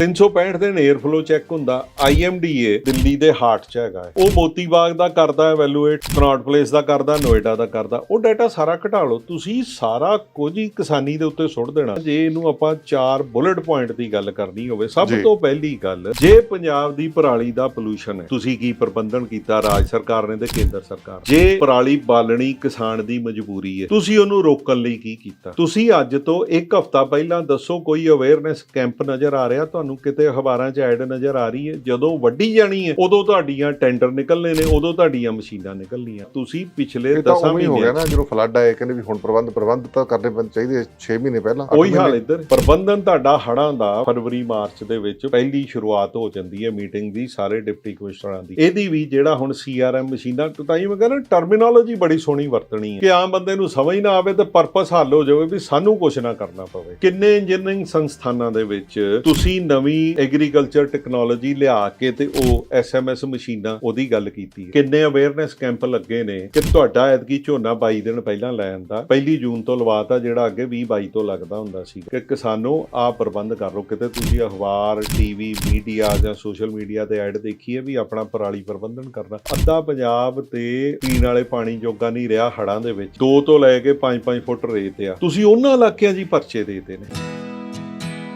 365 ਦਿਨ air flow check ਹੁੰਦਾ IMDA Delhi ਦੇ ਹਾਰਟ 'ਚ ਹੈਗਾ। ਉਹ ਮੋਤੀ ਬਾਗ ਦਾ ਕਰਦਾ ਐਵੈਲੂਏਟ ਕਨੌਟ ਪਲੇਸ ਦਾ ਕਰਦਾ ਨੋਇਡਾ ਦਾ ਕਰਦਾ। ਉਹ ਡਾਟਾ ਸਾਰਾ ਘਟਾ ਲਓ ਤੁਸੀਂ ਸਾਰਾ ਕੁਝ ਹੀ ਕਿਸਾਨੀ ਦੇ ਉੱਤੇ ਸੁੱਟ ਦੇਣਾ। ਜੇ ਇਹਨੂੰ ਆਪਾਂ ਚਾਰ ਬੁਲੇਟ ਪੁਆਇੰਟ ਦੀ ਗੱਲ ਕਰਨੀ ਹੋਵੇ ਸਭ। ਤੋਂ ਪਹਿਲੀ ਗੱਲ ਜੇ ਪੰਜਾਬ ਦੀ ਪਰਾਲੀ ਦਾ ਪੋਲੂਸ਼ਨ ਹੈ ਤੁਸੀਂ ਕੀ ਪ੍ਰਬੰਧਨ ਕੀਤਾ ਰਾਜ ਸਰਕਾਰ ਨੇ ਤੇ ਕੇਂਦਰ ਸਰਕਾਰ ਜੇ ਪਰਾਲੀ ਬਾਲਣੀ ਕਿਸਾਨ ਦੀ ਮਜਬੂਰੀ ਹੈ ਤੁਸੀਂ ਉਹਨੂੰ ਰੋਕਣ ਲਈ ਕੀ ਕੀਤਾ? ਤੁਸੀਂ ਅੱਜ ਤੋਂ ਇੱਕ ਹਫ਼ਤਾ ਪਹਿਲਾਂ ਦੱਸੋ ਕੋਈ ਅਵੇਅਰਨੈਸ ਕੈਂਪ ਨਜ਼ਰ ਆ ਰਿਹਾ ਤੁਹਾਨੂੰ? ਕਿਤੇ ਅਖਬਾਰਾਂ 'ਚ ਐਡ ਨਜ਼ਰ ਆ ਰਹੀ ਹੈ ਜਦੋਂ ਵੱਡੀ ਜਾਣੀ ਹੈ ਉਦੋਂ ਤੁਹਾਡੀਆਂ ਟੈਂਡਰ ਨਿਕਲਨੇ ਨੇ ਉਦੋਂ ਤੁਹਾਡੀਆਂ ਮਸ਼ੀਨਾਂ ਨਿਕਲਣੀਆਂ। ਤੁਸੀਂ ਪਿਛਲੇ ਇਹ ਤਾਂ 10 ਉਵੇਂ ਹੀ ਗਿਆ ਨਾ ਜਦੋਂ ਫਲੱਡ ਆਏ ਕਹਿੰਦੇ ਵੀ ਹੁਣ ਪ੍ਰਬੰਧ ਪ੍ਰਬੰਧ ਤਾਂ ਕਰਨੇ ਪੈਣ ਚਾਹੀਦੇ 6 ਮਹੀਨੇ ਪਹਿਲਾਂ ਉਹੀ ਹਾਲ ਮਹੀਨੇ। ਇੱਧਰ। ਪ੍ਰਬੰਧਨ ਤੁਹਾਡਾ ਹੜਾਂ ਦਾ ਫਰਵਰੀ ਮਾਰਚ ਦੇ ਵਿੱਚ ਪਹਿਲੀ ਸ਼ੁਰੂਆਤ ਹੋ ਜਾਂਦੀ ਹੈ ਮੀਟਿੰਗ ਦੀ ਸਾਰੇ ਡਿਪਟੀ ਕਮਿਸ਼ਨਰਾਂ ਦੀ। ਇਹਦੀ ਵੀ ਜਿਹੜਾ ਹੁਣ ਸੀਆਰਐਮ ਮਸ਼ੀਨਾਂ ਤਾਂ ਹੀ ਮੈਂ ਕਹਿੰਦਾ ਟਰਮੀਨੋਲੋਜੀ ਬੜੀ ਸੋਹਣੀ ਵਰਤਣੀ ਹੈ। ਕਿ ਆਮ ਬੰਦੇ ਨੂੰ ਸਮਝ ਨਾ ਆਵੇ ਤੇ ਪਰਪਸ ਹੱਲ ਹੋ ਜਾਵੇ ਵੀ ਸਾਨੂੰ ਕੁਝ ਨਾ ਕਰਨਾ ਪਵੇ। ਕਿੰਨੇ ਇੰਜੀਨੀਅਰਿੰਗ ਸੰਸਥਾਨਾਂ ਦੇ ਵਿੱਚ ਤੁਸੀਂ ਨਵੀਂ ਐਗਰੀਕਲਚਰ ਟੈਕਨੋਲੋਜੀ ਲਿਆ ਕੇ ਤੇ ਉਹ ਐਸਐਮਐਸ ਮਸ਼ੀਨਾਂ ਉਹਦੀ ਗੱਲ ਕੀਤੀ ਹੈ। ਕਿੰਨੇ ਅਵੇਅਰਨੈਸ ਕੈਂਪ ਲੱਗੇ ਨੇ ਕਿ ਤੁਹਾਡਾ ਐਤਕੀ ਝੋਨਾ 22 ਦਿਨ ਪਹਿਲਾਂ ਲੈਣ ਦਾ ਪਹਿਲੀ ਜੂਨ ਤੋਂ ਲਵਾਤਾ ਜਿਹੜਾ ਅੱਗੇ 20 22 ਤੋਂ ਲੱਗਦਾ ਹੁੰਦਾ ਸੀ। ਕਿ ਕਿਸਾਨੋ, ਆ ਪ੍ਰਬੰਧ ਕਰ ਲਓ, ਕਿਤੇ ਤੁਸੀਂ ਅਖਬਾਰ ਟੀਵੀ ਮੀਡੀਆ ਜਾਂ ਸੋਸ਼ਲ ਮੀਡੀਆ ਤੇ ਐਡ ਦੇਖੀ ਹੈ ਵੀ ਆਪਣਾ ਪਰਾਲੀ ਪ੍ਰਬੰਧਨ ਕਰਨਾ। ਅੱਧਾ ਪੰਜਾਬ ਤੇ ਪੀਣ ਵਾਲੇ ਪਾਣੀ ਜੋਗਾ ਨਹੀਂ ਰਿਹਾ ਹੜਾਂ ਦੇ ਵਿੱਚ। 2 ਤੋਂ ਲੈ ਕੇ 5-5 ਫੁੱਟ ਰੇਤ ਆ। ਤੁਸੀਂ ਉਹਨਾਂ ਇਲਾਕਿਆਂ 'ਚ ਹੀ ਪਰਚੇ ਦੇਤੇ ਨੇ।